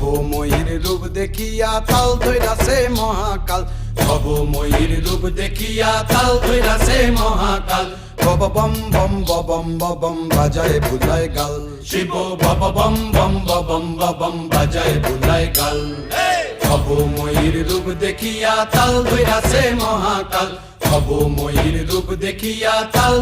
ভব ময়ূর রূপ দেখিয়া তাল ধৈরাছে মহাকাল। সব ময়ূর রূপ দেখিয়া তাল ধৈরাছে মহাকাল। বব বম বম বম বম বাজায় বুলায় গাল। শিব বব বম বম বম বম বাজায় বুলায় গাল। সব ময়ূর রূপ দেখিয়া তাল ধৈরাছে মহাকাল। সব ময়ূর রূপ দেখিয়া তাল